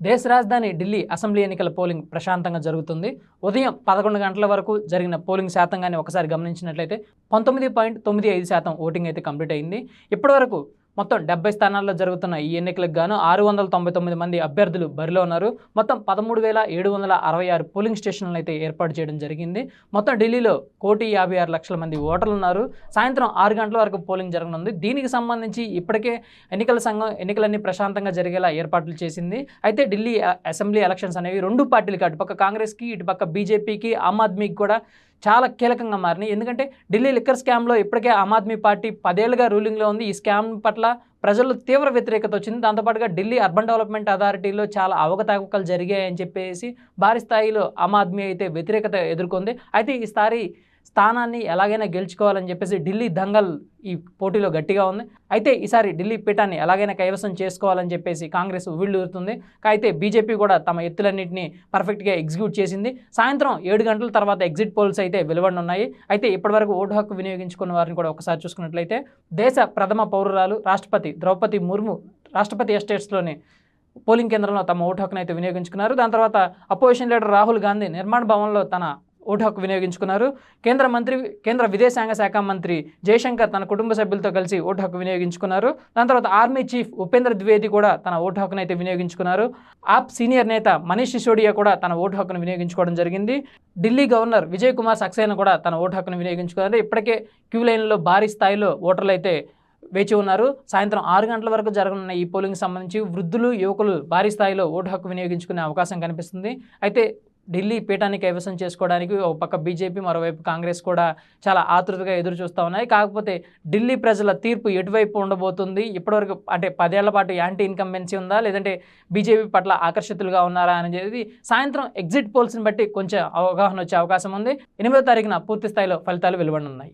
దేశ రాజధాని ఢిల్లీ అసెంబ్లీ ఎన్నికల పోలింగ్ ప్రశాంతంగా జరుగుతుంది. ఉదయం పదకొండు గంటల వరకు జరిగిన పోలింగ్ శాతం కానీ ఒకసారి గమనించినట్లయితే పంతొమ్మిది పాయింట్ తొమ్మిది ఐదు శాతం ఓటింగ్ అయితే కంప్లీట్ అయింది. ఇప్పటివరకు మొత్తం డెబ్బై స్థానాల్లో జరుగుతున్న ఈ ఎన్నికలకు గాను ఆరు వందల తొంభై తొమ్మిది మంది అభ్యర్థులు బరిలో ఉన్నారు. మొత్తం పదమూడు వేల ఏడు వందల అరవై ఆరు పోలింగ్ స్టేషన్లు అయితే ఏర్పాటు చేయడం జరిగింది. మొత్తం ఢిల్లీలో కోటి యాభై ఆరు లక్షల మంది ఓటర్లు ఉన్నారు. సాయంత్రం ఆరు గంటల వరకు పోలింగ్ జరగనుంది. దీనికి సంబంధించి ఇప్పటికే ఎన్నికల సంఘం ఎన్నికలన్నీ ప్రశాంతంగా జరిగేలా ఏర్పాట్లు చేసింది. అయితే ఢిల్లీ అసెంబ్లీ ఎలక్షన్స్ అనేవి రెండు పార్టీలకి అటుపక్క కాంగ్రెస్కి ఇటుపక్క బీజేపీకి ఆమ్ ఆద్మీకి కూడా చాలా కీలకంగా మారినాయి. ఎందుకంటే ఢిల్లీ లిక్కర్ స్కామ్లో ఇప్పటికే ఆమ్ ఆద్మీ పార్టీ పదేళ్ళుగా రూలింగ్లో ఉంది. ఈ స్కామ్ పట్ల ప్రజల్లో తీవ్ర వ్యతిరేకత వచ్చింది. దాంతోపాటుగా ఢిల్లీ అర్బన్ డెవలప్మెంట్ అథారిటీలో చాలా అవకతవకలు జరిగాయని చెప్పేసి భారీ స్థాయిలో ఆమ్ ఆద్మీ అయితే వ్యతిరేకత ఎదుర్కొంది. అయితే ఈసారి స్థానాన్ని ఎలాగైనా గెలుచుకోవాలని చెప్పేసి ఢిల్లీ దంగల్ ఈ పోటీలో గట్టిగా ఉంది. అయితే ఈసారి ఢిల్లీ పీఠాన్ని ఎలాగైనా కైవసం చేసుకోవాలని చెప్పేసి కాంగ్రెస్ ఉవ్విళ్ళూరుతుంది. అయితే బీజేపీ కూడా తమ ఎత్తులన్నింటినీ పర్ఫెక్ట్గా ఎగ్జిక్యూట్ చేసింది. సాయంత్రం ఏడు గంటల తర్వాత ఎగ్జిట్ పోల్స్ అయితే వెలువడనున్నాయి. అయితే ఇప్పటివరకు ఓటు హక్కు వినియోగించుకున్న వారిని కూడా ఒకసారి చూసుకున్నట్లయితే దేశ ప్రథమ పౌరురాలు రాష్ట్రపతి ద్రౌపది ముర్ము రాష్ట్రపతి ఎస్టేట్స్లోని పోలింగ్ కేంద్రంలో తమ ఓటు హక్కును అయితే వినియోగించుకున్నారు. దాని తర్వాత అపోజిషన్ లీడర్ రాహుల్ గాంధీ నిర్మాణ భవన్లో తన ఓటు హక్కు వినియోగించుకున్నారు. కేంద్ర మంత్రి కేంద్ర విదేశాంగ శాఖ మంత్రి జయశంకర్ తన కుటుంబ సభ్యులతో కలిసి ఓటు హక్కు వినియోగించుకున్నారు. దాని తర్వాత ఆర్మీ చీఫ్ ఉపేంద్ర ద్వివేది కూడా తన ఓటు హక్కును అయితే వినియోగించుకున్నారు. ఆప్ సీనియర్ నేత మనీష్ సిసోడియా కూడా తన ఓటు హక్కును వినియోగించుకోవడం జరిగింది. ఢిల్లీ గవర్నర్ విజయ్ కుమార్ సక్సేనా కూడా తన ఓటు హక్కును వినియోగించుకున్నారు. ఇప్పటికే క్యూ లైన్లో భారీ స్థాయిలో ఓటర్లు అయితే వేచి ఉన్నారు. సాయంత్రం ఆరు గంటల వరకు జరగనున్న ఈ పోలింగ్ సంబంధించి వృద్ధులు యువకులు భారీ స్థాయిలో ఓటు హక్కు వినియోగించుకునే అవకాశం కనిపిస్తుంది. అయితే ఢిల్లీ పీఠాన్ని కైవసం చేసుకోవడానికి ఒక పక్క బీజేపీ మరోవైపు కాంగ్రెస్ కూడా చాలా ఆతృతగా ఎదురు చూస్తూ ఉన్నాయి. కాకపోతే ఢిల్లీ ప్రజల తీర్పు ఎటువైపు ఉండబోతుంది? ఇప్పటివరకు అంటే పదేళ్ళ పాటు యాంటీ ఇన్కంబెన్సీ ఉందా? లేదంటే బీజేపీ పట్ల ఆకర్షితులుగా ఉన్నారా అనేది సాయంత్రం ఎగ్జిట్ పోల్స్ని బట్టి కొంచెం అవగాహన వచ్చే అవకాశం ఉంది. ఎనిమిదో తారీఖున పూర్తి స్థాయిలో ఫలితాలు వెలువడనున్నాయి.